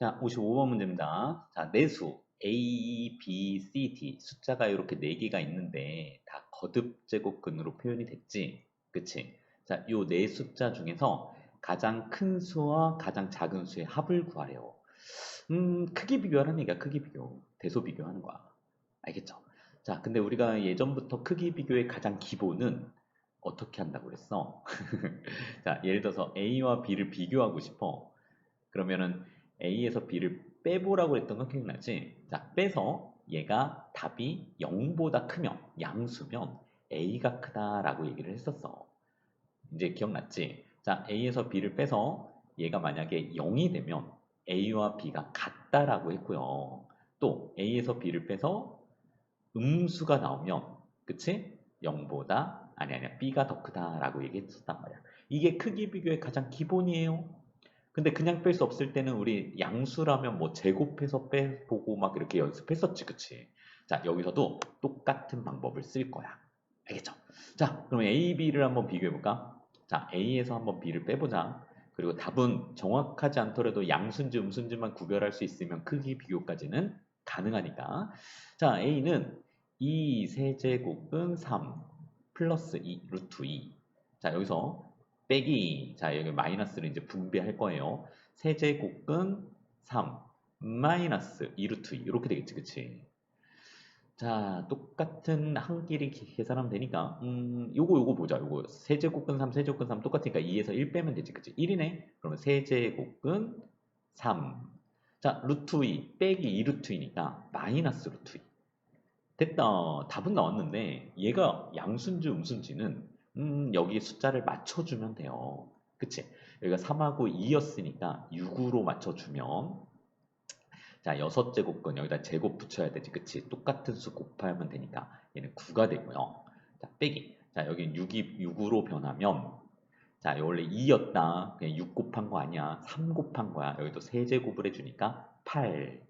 자, 55번 문제입니다. 자, 내수 A, B, C, D 숫자가 이렇게 4개가 있는데 다 거듭 제곱근으로 표현이 됐지. 그치? 자, 요 네 숫자 중에서 가장 큰 수와 가장 작은 수의 합을 구하래요. 음, 크기 비교하는 얘기야, 크기 비교. 대소 비교하는 거야. 알겠죠? 자, 근데 우리가 예전부터 크기 비교의 가장 기본은 어떻게 한다고 그랬어? 자, 예를 들어서 A와 B를 비교하고 싶어. 그러면은 A에서 B를 빼보라고 했던 거 기억나지? 자, 빼서 얘가 답이 0보다 크면, 양수면 A가 크다라고 얘기를 했었어. 이제 기억났지? 자, A에서 B를 빼서 얘가 만약에 0이 되면 A와 B가 같다라고 했고요. 또 A에서 B를 빼서 음수가 나오면, 그치? 0보다, 아니, 아니야, B가 더 크다라고 얘기했었단 말이야. 이게 크기 비교의 가장 기본이에요. 근데 그냥 뺄 수 없을 때는 우리 양수라면 뭐 제곱해서 빼보고 막 이렇게 연습했었지, 그치? 자, 여기서도 똑같은 방법을 쓸 거야. 알겠죠? 자, 그럼 A, B를 한번 비교해볼까? 자, A에서 한번 B를 빼보자. 그리고 답은 정확하지 않더라도 양수인지 음수인지만 구별할 수 있으면 크기 비교까지는 가능하니까. 자, A는 2 세제곱은 3 플러스 2 루트 2. 자, 여기서 빼기. 자 여기 마이너스를 이제 분배할 거예요. 세제곱근 3 마이너스 2루트 2 이렇게 되겠지 그치? 자 똑같은 한 길이 계산하면 되니까 음 요거 요거 보자. 요거 세제곱근 3 세제곱근 3 똑같으니까 2에서 1 빼면 되지 그치? 1이네? 그러면 세제곱근 3 자, 루트 2 빼기 2루트 2니까 마이너스 루트 2 됐다. 답은 나왔는데 얘가 양순지 음순지는 음, 여기 숫자를 맞춰주면 돼요. 그치? 여기가 3하고 2였으니까 6으로 맞춰주면 자, 6제곱근 여기다 제곱 붙여야 되지. 그치? 똑같은 수 곱하면 되니까 얘는 9가 되고요. 자, 빼기. 자, 여기 6이 6으로 변하면 자, 원래 2였다. 그냥 6 곱한 거 아니야. 3 곱한 거야. 여기도 3제곱을 해주니까 8.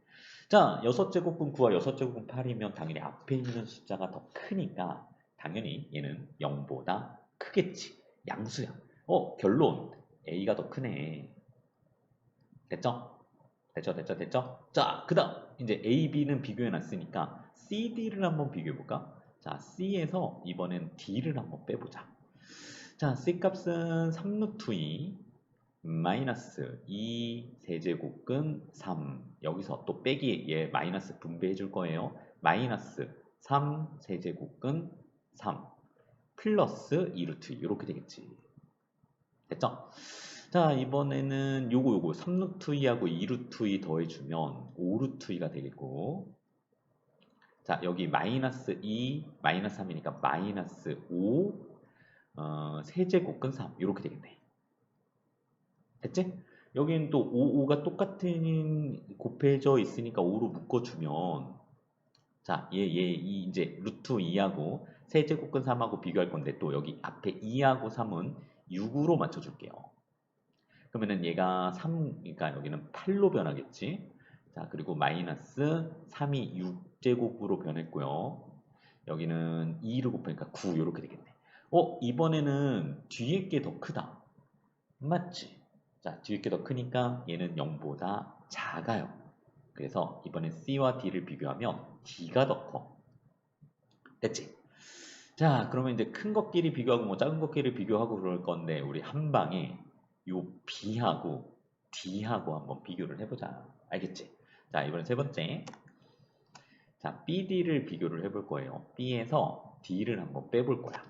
자, 6제곱분 9와 6제곱분 8이면 당연히 앞에 있는 숫자가 더 크니까 당연히 얘는 0보다 크겠지. 양수야. 어, 결론. A가 더 크네. 됐죠? 됐죠? 됐죠? 됐죠? 자, 그 다음. 이제 A, B는 비교해놨으니까 C, D를 한번 비교해볼까? 자, C에서 이번엔 D를 한번 빼보자. 자, C 값은 3루트 2 마이너스 2 세제곱근 3 여기서 또 빼기 얘 마이너스 분배해 줄 거예요. 마이너스 3 세제곱근 3 플러스 2루트 이렇게 되겠지. 됐죠? 자 이번에는 요거 요거 3루트 2하고 2루트 2 더해주면 5루트 2가 되겠고 자 여기 마이너스 2 마이너스 3이니까 마이너스 5 어, 세제곱근 3 이렇게 되겠네. 됐지? 여기는 또 5, 5가 똑같은 곱해져 있으니까 5로 묶어주면 자, 얘, 얘, 이 이제 루트 2하고 세제곱근 3하고 비교할 건데 또 여기 앞에 2하고 3은 6으로 맞춰줄게요. 그러면은 얘가 3, 그러니까 여기는 8로 변하겠지. 자, 그리고 마이너스 3이 6제곱으로 변했고요. 여기는 2를 곱하니까 9 이렇게 되겠네. 어, 이번에는 뒤에 게 더 크다. 맞지? 자, 뒤에 게 더 크니까 얘는 0보다 작아요. 그래서 이번엔 C와 D를 비교하면 D가 더 커. 됐지? 자, 그러면 이제 큰 것끼리 비교하고 뭐 작은 것끼리 비교하고 그럴 건데 우리 한 방에 요 B하고 D하고 한번 비교를 해보자. 알겠지? 자, 이번엔 세 번째. 자, BD를 비교를 해볼 거예요. B에서 D를 한번 빼볼 거야.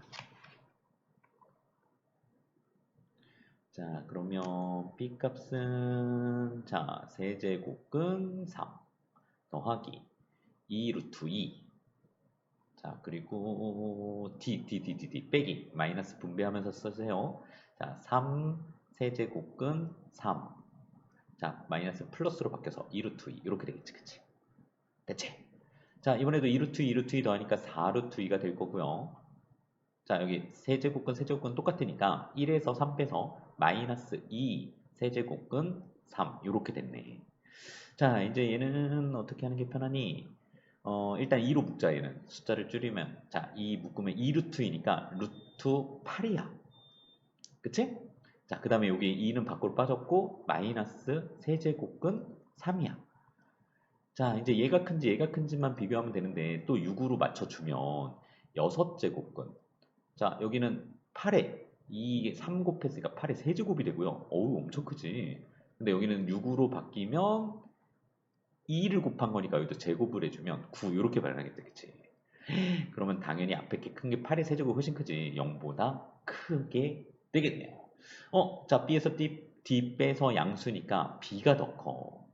자, 그러면 B 값은 자, 세제곱근 3 더하기 2 루트 2 자, 그리고 D, D, D, D, D 빼기 마이너스 분배하면서 쓰세요. 자, 3 세제곱근 3 자, 마이너스 플러스로 바뀌어서 2 루트 2 이렇게 되겠지, 그치? 됐지? 자, 이번에도 2 루트 2 루트 2 더하니까 4 루트 2가 될 거고요. 자, 여기 세제곱근, 세제곱근 똑같으니까 1에서 3 빼서 마이너스 2 세제곱근 3 이렇게 됐네. 자, 이제 얘는 어떻게 하는 게 편하니? 어, 일단 2로 묶자 얘는 숫자를 줄이면 자, 2 묶으면 2 루트이니까 루트 8이야. 그치? 자, 그 다음에 여기 2는 밖으로 빠졌고 마이너스 세제곱근 3이야. 자, 이제 얘가 큰지 얘가 큰지만 비교하면 되는데 또 6으로 맞춰주면 6제곱근. 자, 여기는 8에 이3 곱했으니까 8에 세제곱이 되고요. 어우, 엄청 크지. 근데 여기는 6으로 바뀌면 2를 곱한 거니까 여기도 제곱을 해주면 9 이렇게 발견하겠다, 그치? 그러면 당연히 앞에 게 큰 게 8의 세제곱 훨씬 크지. 0보다 크게 되겠네요. 어, 자, B에서 D, D 빼서 양수니까 B가 더 커.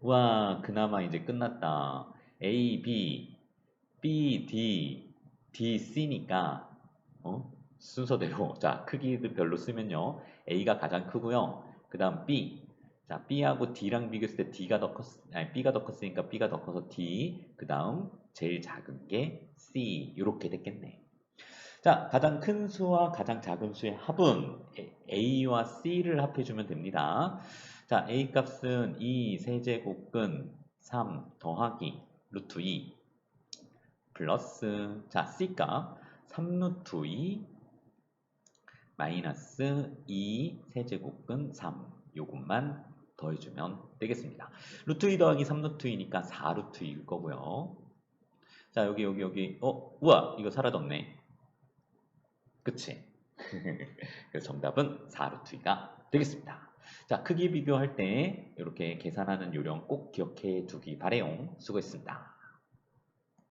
와, 그나마 이제 끝났다. A, B, B, D, D, C니까, 어? 순서대로. 자, 크기별로 쓰면요. A가 가장 크고요. 그 다음 B. 자, B하고 D랑 비교했을 때 D가 더 컸, 아니, B가 더 컸으니까 B가 더 커서 D. 그 다음 제일 작은 게 C. 이렇게 됐겠네. 자, 가장 큰 수와 가장 작은 수의 합은 A와 C를 합해주면 됩니다. 자, A 값은 2 세제곱근 3 더하기 루트 2 플러스 자, C 값 3루트 2 마이너스 2 세제곱근 3 요것만 더해주면 되겠습니다. 루트 2 더하기 3루트 2니까 4루트 2일 거고요. 자, 여기 여기 여기 어, 우와 이거 사라졌네. 그치? 정답은 4루트 2가 되겠습니다. 자, 크기 비교할 때 이렇게 계산하는 요령 꼭 기억해 두기 바래요. 수고했습니다.